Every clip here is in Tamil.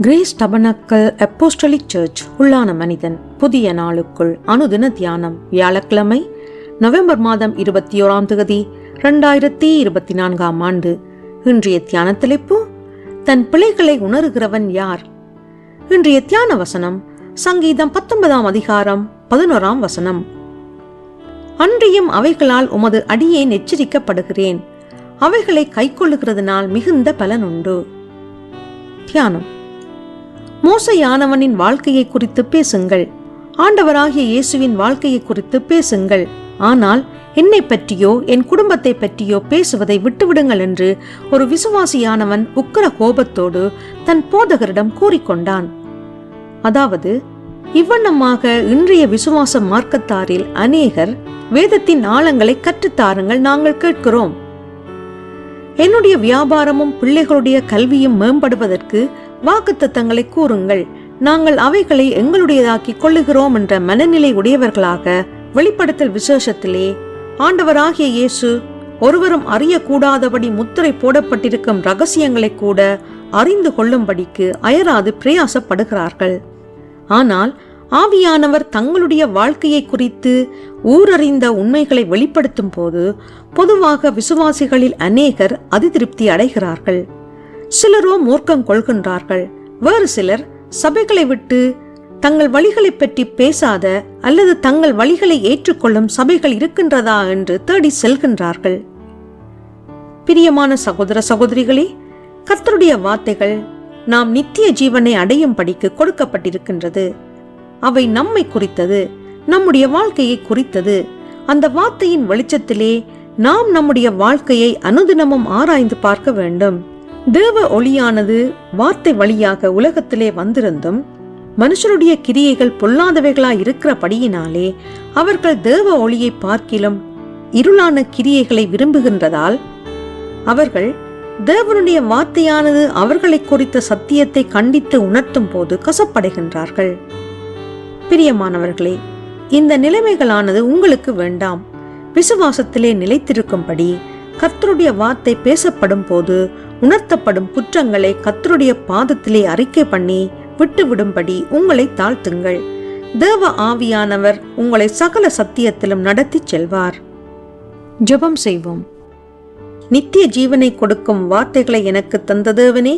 கிரேஸ் டபனக்கல் அப்போஸ்டலிக் சர்ச் உள்ளான மனிதன். புதிய நாளுக்குள் அனுதின தியானம். வியாழக்கிழமை நவம்பர் மாதம் இருபத்தி ஓராம் தேதி ரெண்டாயிரத்தி இருபத்தி நான்காம் ஆண்டு. இன்றைய தியான தலைப்பு தன் பிள்ளைகளை உணருகிறவன் யார்? இன்றைய தியான வசனம் சங்கீதம் பத்தொன்பதாம் அதிகாரம் பதினோராம் வசனம். அன்றியும் அவைகளால் உமது அடியேன் எச்சரிக்கப்படுகிறேன் அவைகளை கைக்கொள்ளுகிறதுனால் மிகுந்த பலன் உண்டு. தியானம். மோசையானவனின் வாழ்க்கையை குறித்து பேசுங்கள். ஆண்டவராகிய இயேசுவின் வாழ்க்கையை குறித்து பேசுங்கள். ஆனால் என்னை பற்றியோ என் குடும்பத்தை பற்றியோ பேசுவதை விட்டுவிடுங்கள் என்று ஒரு விசுவாசியானவன் உக்கர கோபத்தோடு தன் போதகரிடம் கூறிக்கொண்டான். அதாவது இவ்வண்ணமாக இன்றைய விசுவாச மார்க்கத்தாரில் அநேகர் வேதத்தின் ஆழங்களை கற்றுத்தாருங்கள் நாங்கள் கேட்கிறோம். என்னுடைய வியாபாரமும் பிள்ளைகளுடைய கல்வியும் மேம்படுவதற்கு வாக்குத்தத்தங்களை கூறுங்கள். நாங்கள் அவைகளை எங்களுடையதாக்கிக் கொள்ளுகிறோம் என்ற மனநிலை உடையவர்களாக வெளிப்படுத்தல் விசேஷத்திலே ஆண்டவராகிய இயேசு ஒருவரும் அறியக்கூடாதபடி முத்திரை போடப்பட்டிருக்கும் ரகசியங்களை கூட அறிந்து கொள்ளும்படிக்கு அயராது பிரயாசப்படுகிறார்கள். ஆனால் ஆவியானவர் தங்களுடைய வாழ்க்கையை குறித்து ஊரறிந்த உண்மைகளை வெளிப்படுத்தும் போது பொதுவாக விசுவாசிகளில் அநேகர் அதிருப்தி அடைகிறார்கள். சிலரோ மூர்க்கம் கொள்கின்றார்கள். வேறு சிலர் சபைகளை விட்டு தங்கள் வழிகளை பற்றி பேசாத அல்லது தங்கள் வழிகளை ஏற்றுக்கொள்ளும் சபைகள் இருக்கின்றதா என்று தேடி செல்கின்றார்கள். பிரியமான சகோதர சகோதரிகளே கர்த்தருடைய வார்த்தைகள் நாம் நித்திய ஜீவனை அடையும் படிக்கு கொடுக்கப்பட்டிருக்கின்றது. அவை நம்மை குறித்தது நம்முடைய வாழ்க்கையை குறித்தது. அந்த வார்த்தையின் வெளிச்சத்திலே நாம் நம்முடைய வாழ்க்கையை அனுதினமும் ஆராய்ந்து பார்க்க வேண்டும். தேவ ஒளியானது வார்த்தை வழியாக உலகத்திலே வந்திருந்தும் மனுஷருடைய கிரியைகள் பொல்லாதவைகளாய் இருக்கிறபடியினாலே அவர்கள் தேவ ஒளியை பார்க்கிலும் இருளான கிரியைகளை விரும்புகின்றதால் அவர்கள் தேவனுடைய வார்த்தையானது அவர்களை குறித்த சத்தியத்தை கண்டித்து உணர்த்தும் போது கசப்படைகின்றார்கள். பிரியமானவர்களே இந்த நிலைமைகளானது உங்களுக்கு வேண்டாம். விசுவாசத்திலே நிலைத்திருக்கும்படி கர்த்தருடைய வார்த்தை பேசப்படும் போது உணர்த்தப்படும் குற்றங்களை கத்தருடைய பாதத்திலே அறிக்கை பண்ணி விட்டுவிடும்படி உங்களை தாழ்த்துங்கள். தேவ ஆவியானவர் உங்களை சகல சத்தியத்திலும் நடத்தி செல்வார். ஜெபம் செய்வோம். நித்திய ஜீவனை கொடுக்கும் வார்த்தைகளை எனக்கு தந்த தேவனே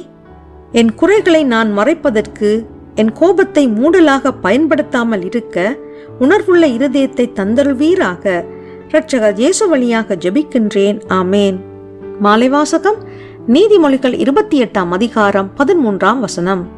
என் குறைகளை நான் மறைப்பதற்கு என் கோபத்தை மூடலாக பயன்படுத்தாமல் இருக்க உணர்வுள்ள இருதயத்தை தந்தருள்வீராக. இரட்சகர் இயேசு வழியாக ஜெபிக்கின்றேன். ஆமேன். மாலை வாசகம் நீதிமொழிகள் இருபத்தி எட்டாம் அதிகாரம் பதிமூன்றாம் வசனம்.